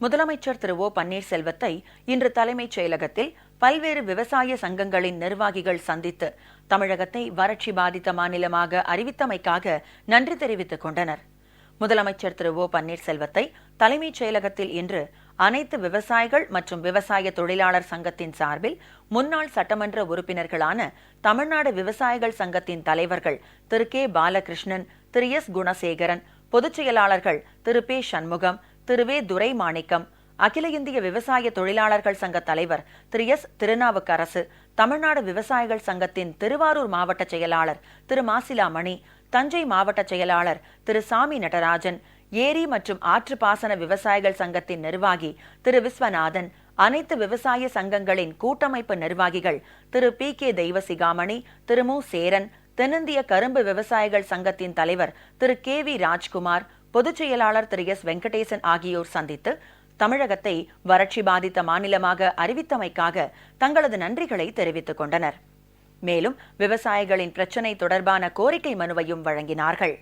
முதலமைச்சர் திரு ஓ பன்னீர்செல்வத்தை இன்று தலைமைச் செயலகத்தில் பல்வேறு விவசாய சங்கங்களின் நிர்வாகிகள் சந்தித்து தமிழகத்தை வறட்சி பாதித்த மாநிலமாக அறிவித்தமைக்காக நன்றி தெரிவித்துக் கொண்டனர். முதலமைச்சர் திரு ஓ பன்னீர்செல்வத்தை தலைமைச் செயலகத்தில் இன்று அனைத்து விவசாயிகள் மற்றும் விவசாய தொழிலாளர் சங்கத்தின் சார்பில் முன்னாள் சட்டமன்ற உறுப்பினர்களான தமிழ்நாடு விவசாயிகள் சங்கத்தின் தலைவர்கள் திரு கே பாலகிருஷ்ணன் திரு எஸ் குணசேகரன் பொதுச் செயலாளர்கள் திரு பே சண்முகம் திரு வே துரைமாணிக்கம். அகில இந்திய விவசாய தொழிலாளர்கள் சங்க தலைவர் திரு எஸ். திருநாவுக்கரசு தமிழ்நாடு விவசாயிகள் சங்கத்தின் திருவாரூர் மாவட்ட செயலாளர் திரு மாசிலாமணி தஞ்சை மாவட்ட செயலாளர் திரு சாமி நடராஜன் ஏரி மற்றும் ஆற்று பாசன விவசாயிகள் சங்கத்தின் நிர்வாகி திரு விஸ்வநாதன் அனைத்து விவசாய சங்கங்களின் கூட்டமைப்பு நிர்வாகிகள் திரு பி. கே. தெய்வசிகாமணி திரு மு. சேரன் தென்னிந்திய கரும்பு விவசாயிகள் சங்கத்தின் தலைவர் திரு கே. வி. ராஜ்குமார் பொதுச் செயலாளர் திரு எஸ். வெங்கடேசன் ஆகியோர் சந்தித்து தமிழகத்தை வறட்சி பாதித்த மாநிலமாக அறிவித்தமைக்காக தங்களது நன்றிகளை தெரிவித்துக் கொண்டனர். மேலும் விவசாயிகளின் பிரச்சினை தொடர்பான கோரிக்கை மனுவையும் வழங்கினார்கள்.